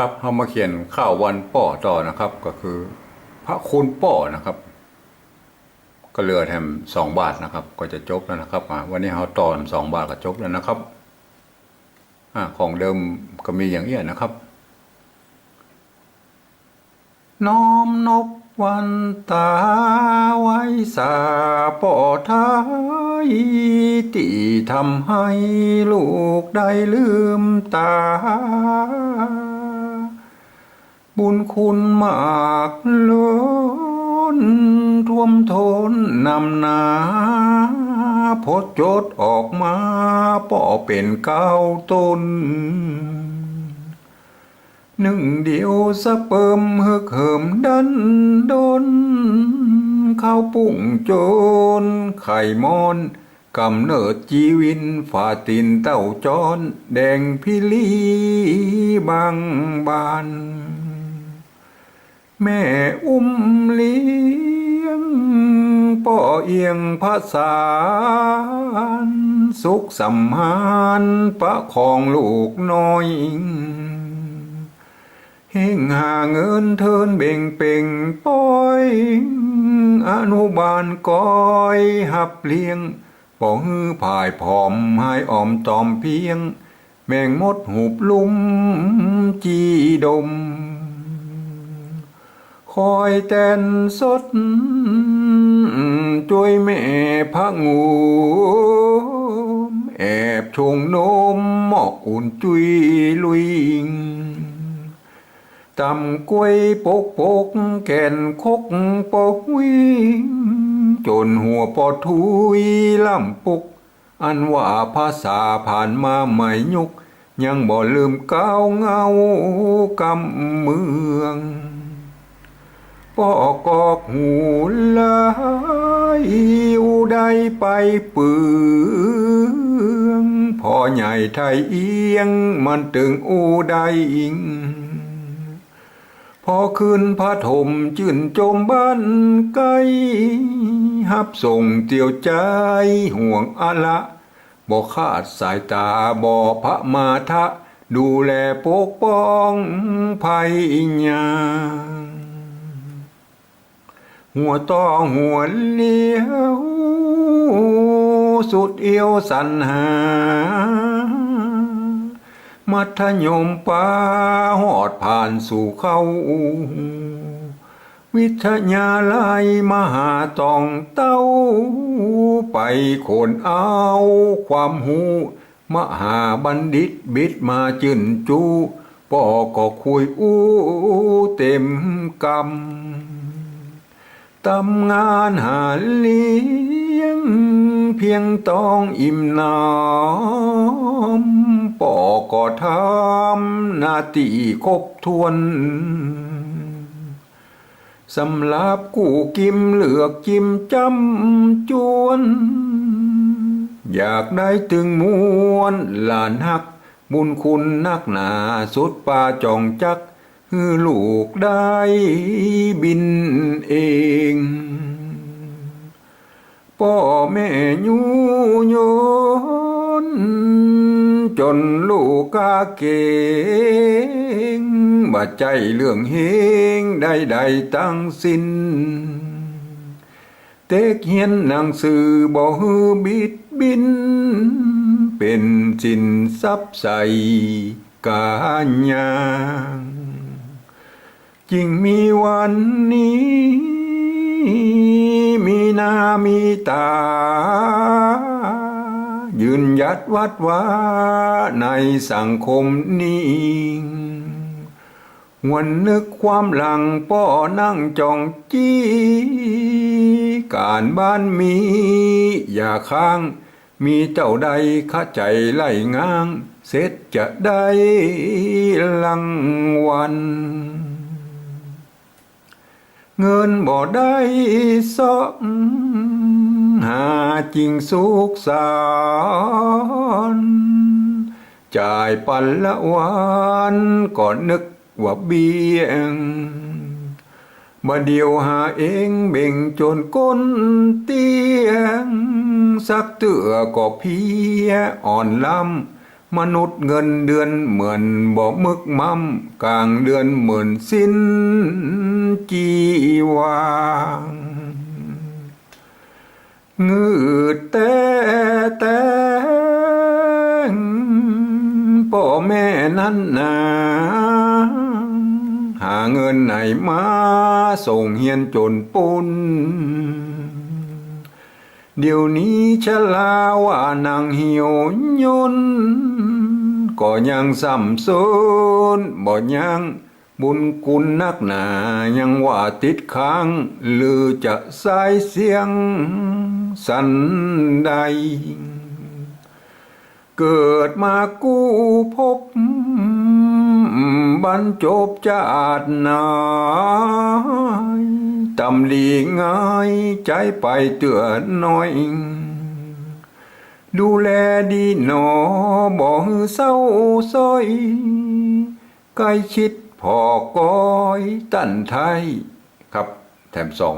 ครับเรามาเขียนข้าววันป้อต่อนะครับ ก็คือ พระคุณป้อนะครับ ก็เหลือแถมสองบาทนะครับ ก็จะจบแล้วนะครับวันนี้เราตอนสองบาทก็จบแล้วนะครับอ่าของเดิมก็มีอย่างเอี้ยนะครับ น้อมนบวันตาไว้สาปอทายที่ทำให้ลูกได้ลืมตา บุญคุณมากล้นท่วมทนนำนาพดจดออกมาป่อเป็นเก้าต้น หนึ่งเดียวสะเปิมเฮึกเหิมดันดนข้าวปุ่งโจนไข่มอนกำเนิดจีวินฝ่าตินเต้าจอน แดงพิลีบางบาน แม่อุ้มเลี้ยงป่อเอียงภาษานสุขสัมหานประของลูกน้อยเฮงหาเงินเทินเบ่งเป่งป้อยอนุบาลก้อยหับเลี้ยงป่อฮือผายผอมให้ออมตอมเพียง แมงมดหูบลุ่มจีดม อยแตนสดช่วยแม่พักงู แอบชงนมหมอกอุ่นจุยลุยตำกล้วยปกปกแก่นคกปอกวิ่งจนหัวปอทุยลำปุก อันว่าภาษาผ่านมาใหม่ยุก ยังบ่ลืมก้าวเงากำเมือง ปอกอกหูลายอุได้ไปเปืองพ่อใหญ่ไทยเอียง มันตึงอูได้อิง พอขึ้นพระถมจื่นจมบ้านไกลหับส่งเตียวใจห่วงอะละบ่ขาดสายตาบ่พระมาทะ ดูแลปกป้องภัยญา หัวต่อหัวเลี้ยวสุดเอียวสันหา มัธยมปาหอดผ่านสู่เข้า วิทยาลัยมหาตองเต้า ไปโคนเอาความหูมหาบัณฑิตบิดมาจืนจูปอก็คุยอู้เต็มกำ ตำงานหาเลี้ยง เพียงต้องอิ่มหน้ำปอก็ทำหน้าที่ครบทวนสำหรับกูกิมเหลือกจิมจำจวน อยากได้ถึงมวลหลานหัก บุญคุณนักหนาสุดป่าจองจัก ลูกได้บินเองพ่อแม่ยูโยนจนลูกกาเก่งบ่ใจเรื่องเฮงใดๆตั้งสิ้น เต็กเฮียนหนังสือบ่ฮือบิดบิน เป็นสินทรัพย์ใสกาญาง จึงมีวันนี้ มีหนามีตา ยืนยัดวัดว่าในสังคมนี้วันนึกความหลังป้อนั่งจองจี้ การบ้านมี อย่าค้าง มีเจ้าใดข้าใจไล่ง้าง เสร็จจะได้ลังวัน เงินบ่ได้สองหาจริงสุขสารจ่ายปันละวันก่อนนึกว่าเบี้ยงมาเดียวหาเองเบ่งจนก้นเตียง สักเตือก็เพียอ่อนลำ มนุษย์เงินเดือนเหมือนบ่มึกมั่มกลางเดือนเหมือนสิ้นจีวางงืดแต่แต่งพ่อแม่นั้นนาหาเงินไหนมาส่งเฮียนจนปุนเดี๋ยวนี้ชะลาว่านางเหี่ยวยน ก็ยังสัมสนบ่ยังบุญคุณนักหนายังว่าติดค้างหรือจะสายเสียงสันใด เกิดมากู้พบ บรรจบจาดนายตำลีง่ายใจไปเตือนน้อย ดูแลดีหนอบ่เศร้าซ้อยใกล้ชิดพอก้อยตั้นไทยครับ แถมสอง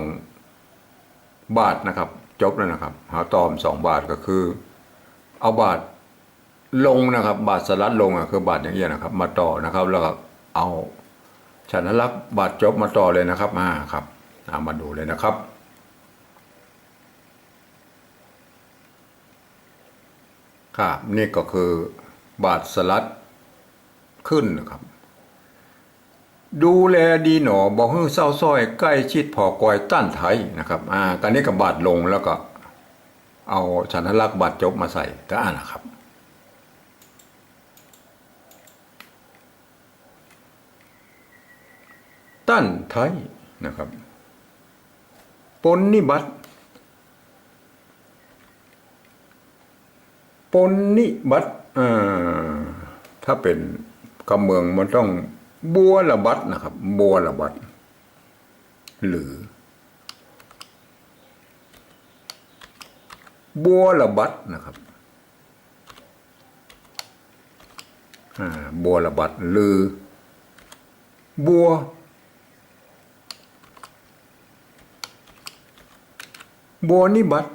บาทนะครับ จบแล้วนะครับ หาตอมสองบาทก็คือ เอาบาทลงนะครับ บาทสลัดลงอะคือบาทอย่างเงี้ยนะครับ มาต่อนะครับ แล้วก็เอาฉันลักบาทจบมาต่อเลยนะครับมาครับเอามาดูเลยนะครับ ครับนี่ก็คือบาทสลัดขึ้นนะครับ ดูแลดีหนอบอกให้เศร้าซ้อยใกล้ชิดพอกอยต้านไทยนะครับอ่าการนี้กับบาทลงแล้วก็ เอาฉันลักษณ์บาทจบมาใส่ก็อ่านนะครับตั้นไทยนะครับปนนิบัติ ปนนิบัติถ้าเป็นคำเมืองมันต้องบัวระบัดนะครับ บัวระบัดหรือ บัวระบัดนะครับบัวระบัดหรือ บัว บัวนิบัติ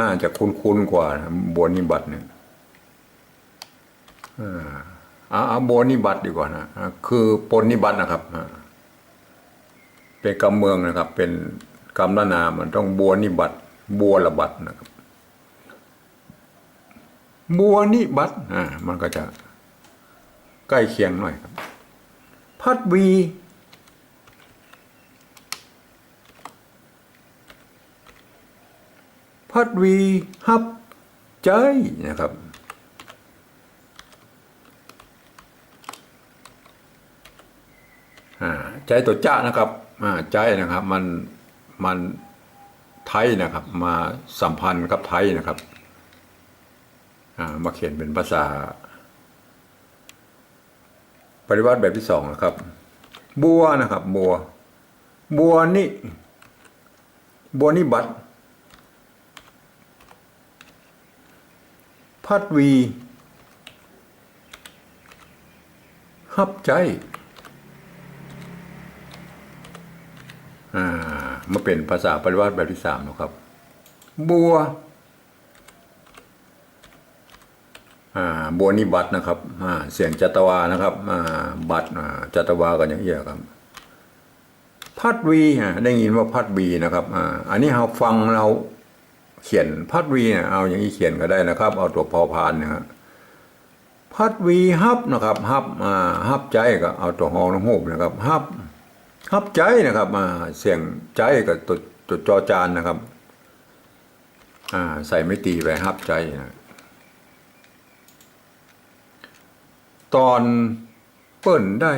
น่าจะคุ้นๆกว่าบัวนิบัติเนี่ยอาเอาเอาบัวนิบัติดีกว่านะคือปนนิบัตินะครับเป็นกำเมืองนะครับ เป็นกำละนามันต้องบัวนิบัติบัวระบัดนะครับบัวนิบัติอ่ามันก็จะใกล้เคียงหน่อยครับ พัดวี พัดวีฮับใจนะครับ ใจตัวจ้านะครับใจนะครับมันมันไทยนะครับ มาสัมพันธ์กับไทยนะครับมาเขียนเป็นภาษา ปริวัติแบบที่สองนะครับ บัวนะครับ บัว บัวนี่บัวนี่บัตร พัดวี ฮับใจ อ่า มาเป็นภาษาปริวัติแบบที่สามนะครับ บัว อ่า บัวนี่บัตรนะครับ อ่า เสียงจัตวานะครับ อ่า บัตรอ่าจัตวากันอย่างเงี้ยครับพัดวีได้ยินว่าพัดวีนะครับ อ่า อันนี้เราฟังเรา เขียนพัดวีเนี่ยเอาอย่างนี้เขียนก็ได้นะครับ เอาตัวพอพานนะฮะพัดวีฮับนะครับฮับอ่าฮับใจก็เอาตัวฮองน้ำหูบนะครับฮับฮับใจนะครับอ่าเสียงใจกับตัวตัวจอจานนะครับอ่าใส่ไม่ตีไปฮับใจนะตอนเปิ้นได้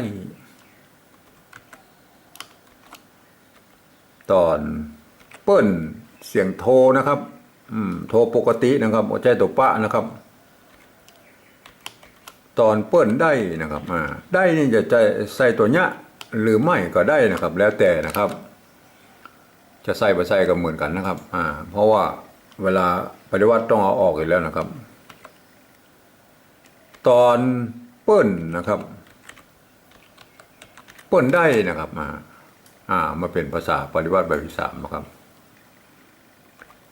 ตอนเปิ้น เสียงโทรนะครับ อืม โทรปกตินะครับหัวใจตัวปะนะครับ ตอนเปิ้นได้นะครับอ่าได้นี่จะใจใส่ตัวเนี้ยหรือไม่ก็ได้นะครับ แล้วแต่นะครับ จะใส่ไปใส่ก็เหมือนกันนะครับ อ่า เพราะว่าเวลาปฏิวัติต้องเอาออกอีกแล้วนะครับ ตอนเปิ้นนะครับ เปิ้นได้นะครับ อ่า อ่ามาเป็นภาษาปฏิวัติแบบที่สามนะครับ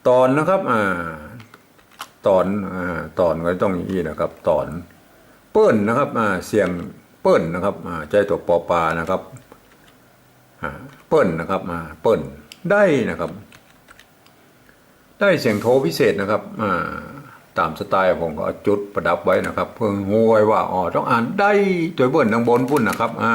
ตอนนะครับ อ่า ตอน อ่า ตอนก็ต้องอย่างนี้นะครับ ตอน เปิ้ลนะครับ อ่า เสียงเปิ้ลนะครับ อ่า ใจตัวปอปลานะครับ อ่า เปิ้ลนะครับ อ่า เปิ้ลได้นะครับ ได้เสียงโทพิเศษนะครับ อ่า ตามสไตล์ผมก็เอาจุดประดับไว้นะครับ เพิ่งหูไว้ว่า อ๋อ ต้องอ่านได้ตัวเบิ้ลทางบนพุ่นนะครับ อ่า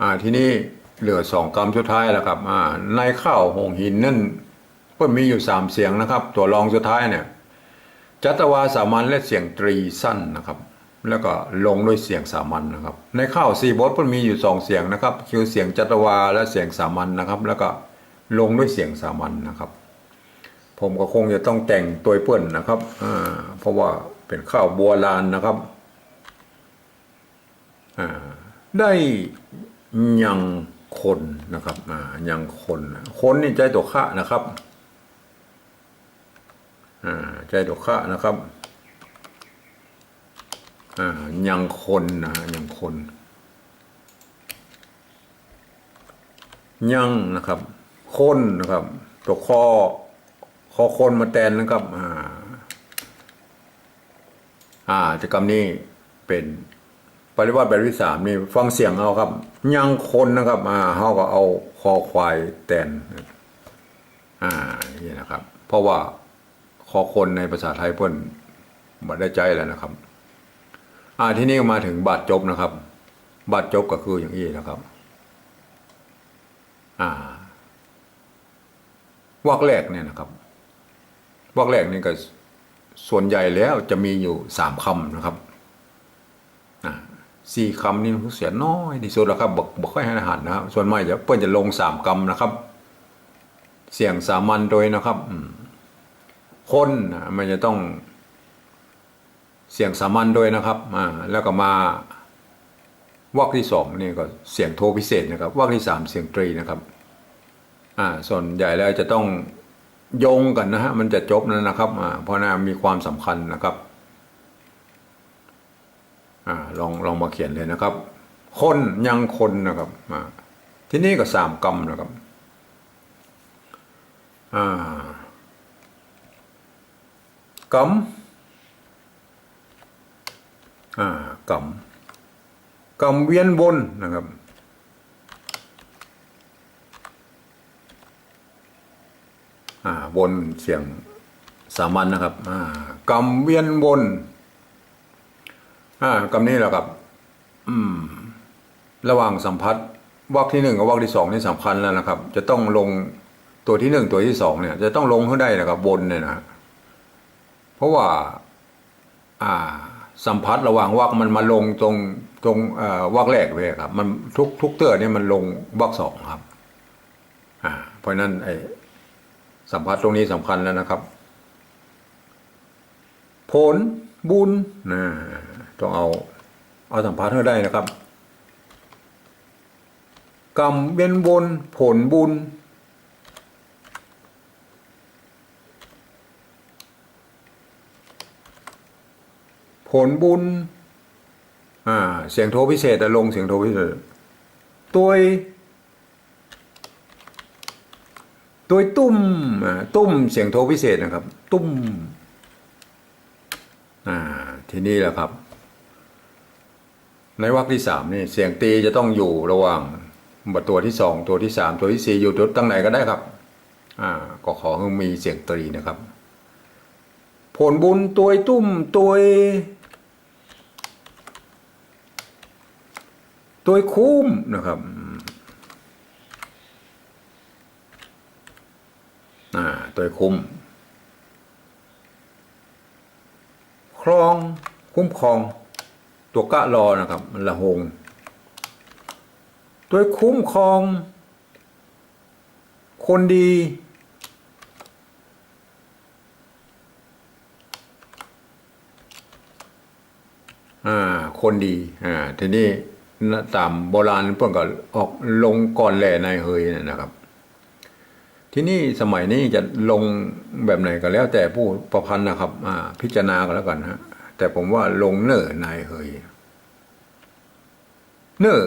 อ่าทีนี้เหลือสองกำสุดท้ายแล้วครับอ่าในข้าวหงหินนั่นเพิ่มมีอยู่สามเสียงนะครับ ตัวรองสุดท้ายเนี่ยจัตวาสามัญและเสียงตรีสั้นนะครับ แล้วก็ลงด้วยเสียงสามัญนะครับ ในข้าวสี่บทมันมีอยู่สองเสียงนะครับ คือเสียงจัตวาและเสียงสามัญนะครับ แล้วก็ลงด้วยเสียงสามัญนะครับ ผมก็คงจะต้องแต่งตัวเปื้อนนะครับอ่าเพราะว่าเป็นข้าวบัวลานนะครับอ่าได้ ยังคนนะครับอ่ายังคนคนนี่ใจตัวข้านะครับอ่าใจดอกคะนะครับอ่ายังคนนะยังคน ยังนะครับ คนนะครับ ตัวคอคอคนมาแทนนะครับอ่าอ่ากิจกรรมนี้เป็น ปริวัติแบบที่สามนี่ฟังเสียงเอาครับ ยังคนนะครับอ่าเขาก็เอาคอควายแทนอ่านี่นะครับ เพราะว่าคอคนในภาษาไทยเพิ่นบัดได้ใจแล้วนะครับ อ่าที่นี่มาถึงบาดจบนะครับ บาดจบก็คืออย่างนี้นะครับ อ่าวักแรกเนี่ยนะครับวักแรกนี่ก็ส่วนใหญ่แล้วจะมีอยู่สามคำนะครับ สี่คำนี่เสียน้อยที่สุดแล้วครับบอกบอกค่อยให้อาหารนะครับส่วนมากจะเพิ่อนจะลงสามคำนะครับ เสียงสามัญโดยนะครับคนมันจะต้อง เสียงสามัญโดยนะครับอ่าแล้วก็มาวักที่สองนี่ก็เสียงโทพิเศษนะครับวักที่สามเสียงตรีนะครับอ่าส่วนใหญ่แล้วจะต้องโยงกันนะฮะมันจะจบแล้วนะครับอ่าเพราะน่ามีความสำคัญนะครับ ลองลองมาเขียนเลยนะครับ คนยังคนนะครับอ่าที่นี่ก็สามกรรมนะครับอ่ากำอ่ากำกำเวียนวนนะครับวนเสียงสามัญนะครับอ่ากำเวียนวน อ่ากำนี้แหละครับ อืม ระหว่างสัมพัทธ์วรรคที่หนึ่งกับวรรคที่สองนี่สำคัญแล้วนะครับ จะต้องลงตัวที่หนึ่งตัวที่สองเนี่ย จะต้องลงให้ได้นะครับบนเนี่ยนะเพราะว่า อ่า สัมผัสระหว่างวักมันมาลงตรงตรงอ่อวักแรกเลยครับ มันทุกทุกเตือเนี่ยมันลงวักสองครับ อ่า เพราะฉะนั้นไอ้สัมผัสตรงนี้สำคัญแล้วนะครับ ผลบุญนะ ต้องเอาเอาสัมผัสให้ได้นะครับ กรรมเวียนวนผลบุญ ผลบุญ อ่า เสียงโทพิเศษแต่ลงเสียงโทพิเศษตัวตัวตุ้มตุ้มเสียงโทพิเศษนะครับ ตุ้มอ่า ทีนี้แหละครับ ในวรรคที่สามนี่เสียงตีจะต้องอยู่ระหว่างบัตัวที่สองตัวที่สามตัวที่สี่อยู่ตัวตั้งไหนก็ได้ครับ อ่า ก็ขอให้มีเสียงตรีนะครับ ผลบุญตัวตุ้มตัวตัวคุ้มนะครับอ่าตัวคุ้มครองคุ้มครอง ตัวกะรอนะครับ มันละหงตัวคุ้มครอง คนดี อ่า คนดี อ่า ทีนี้ตามโบราณเพิ่นก็ออกลงก่อนแหล่ในายเฮยเนยนะครับ ที่นี่สมัยนี้จะลงแบบไหนก็แล้วแต่ผู้ประพันธ์นะครับ อ่า พิจารณาก็แล้วกันฮะ แต่ผมว่าลงเน่อนายเฮยเน่อ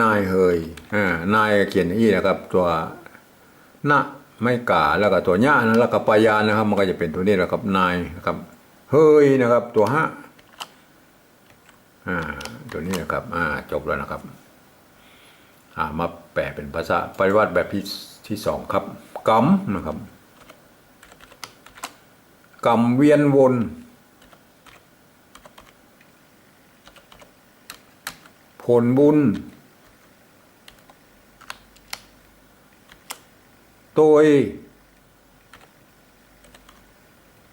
นายเฮยอ่านายเขียนอี้นะครับ ตัวนะไม่กาแล้วก็ตัวญะนะแล้วก็ปายานะครับ มันก็จะเป็นตัวนี้แหละครับนายนะครับเฮยนะครับ ตัวฮะอ่าตัวนี้นะครับ อ่า จบแล้วนะครับ อ่ามาแปลเป็นภาษาปริวัติแบบที่ที่สองครับกรรมนะครับ กรรมเวียนวน ผลบุญโดย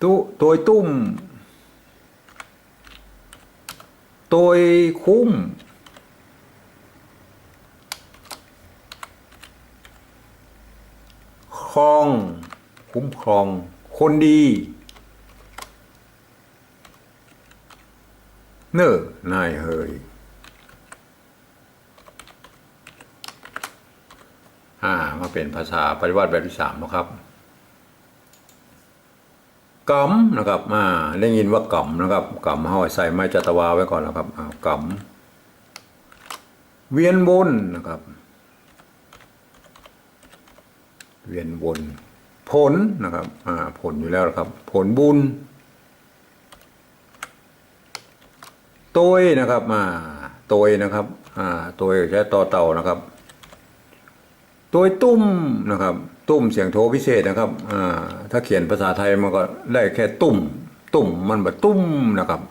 ตุโดยตุ้มโดยคุ้มครอง คุ้มครอง คนดี เน้อนายเฮยอ่ามาเป็นภาษาปริวัติแบบที่สามนะครับกำนะครับอ่าได้ยินว่ากำนะครับกำเฮาใส่ไม้จัตวาไว้ก่อนนะครับอ่ากำเวียนวนนะครับ เวียนวน ผลนะครับอ่าผลอยู่แล้วนะครับ ผลบุญ โตยนะครับอ่าโตยนะครับอ่าโตยใช้ต่อเต่านะครับตัวตุ้มนะครับ ตุ้มเสียงโทพิเศษนะครับอ่าถ้าเขียนภาษาไทยมันก็ได้แค่ตุ้ม ตุ่มมันแบบตุ้มนะครับ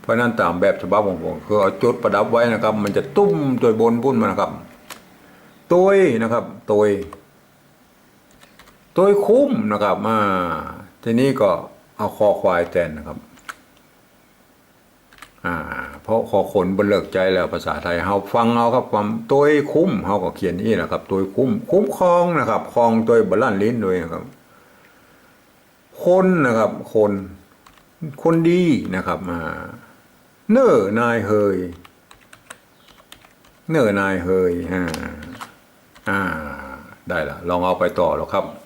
เพราะนั้นตามแบบฉบับของผมคือเอาจุดประดับไว้นะครับ มันจะตุ้มตัวบนพุ่นมานะครับตัวนะครับตัวตัวคุ้มนะครับอ่าทีนี้ก็เอาคอควายแทนนะครับ อ่าเพราะขอคนบนเลิกใจแล้วภาษาไทยเฮาฟังเอาครับความตัวคุ้มเฮาก็เขียนนี่แหละครับตัวคุ้มคุ้มครองนะครับครองตัวบลันลิ้นด้วยนะครับ คนนะครับ คน คนดีนะครับมาเน้อนายเฮยเน้อนายเฮยอ่าอ่า ได้ละลองเอาไปต่อแล้วครับครับ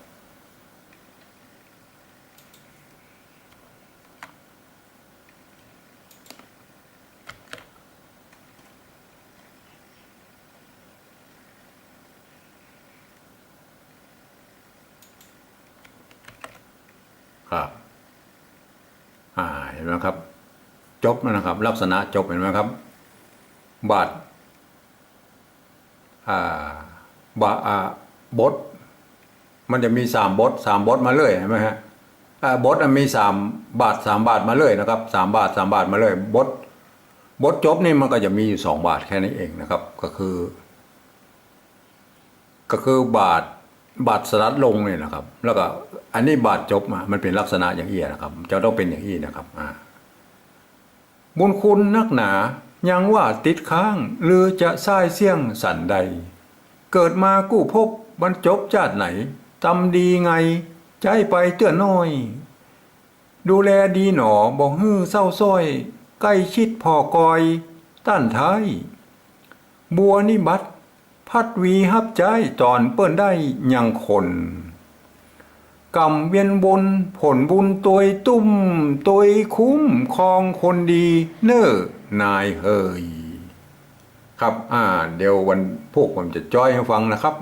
เห็นไหมครับ จบนะครับ ลักษณะจบเห็นไหมครับ บาทอ่าบาอ่าบท มันจะมีสามบทสามบทมาเลยเห็นไหมฮะอาบทมันมีสามบาทสามบาทมาเลยนะครับสามบาทสามบาทมาเลยบทบทจบนี่มันก็จะมีอยู่สองบาทแค่นี้เองนะครับ ก็คือ ก็คือบาท บาทสลัดลงเนี่ยนะครับ แล้วก็อันนี้บาทจบมามันเป็นลักษณะอย่างนี้นะครับ จะต้องเป็นอย่างนี้นะครับอ่าบุญคุณนักหนายังว่าติดค้างหรือจะส่ายเสี่ยงสันใด เกิดมากู้พบบรรจบชาติไหนทำดีไงใจไปเตื้อน้อย ดูแลดีหนอบอกฮื้อเศร้าส้อย ใกล้ชิดพอกอย ต้านท้าย บัวนิบัต พัดวีฮับใจตอนเปิ้นได้ยังคนกรรมเวียนบนผลบุญตัวยตุ้มตัวยคุ้มคองคนดีเน้อนายเฮยครับ อ่า เดี๋ยววันพวกผมจะจ้อยให้ฟังนะครับ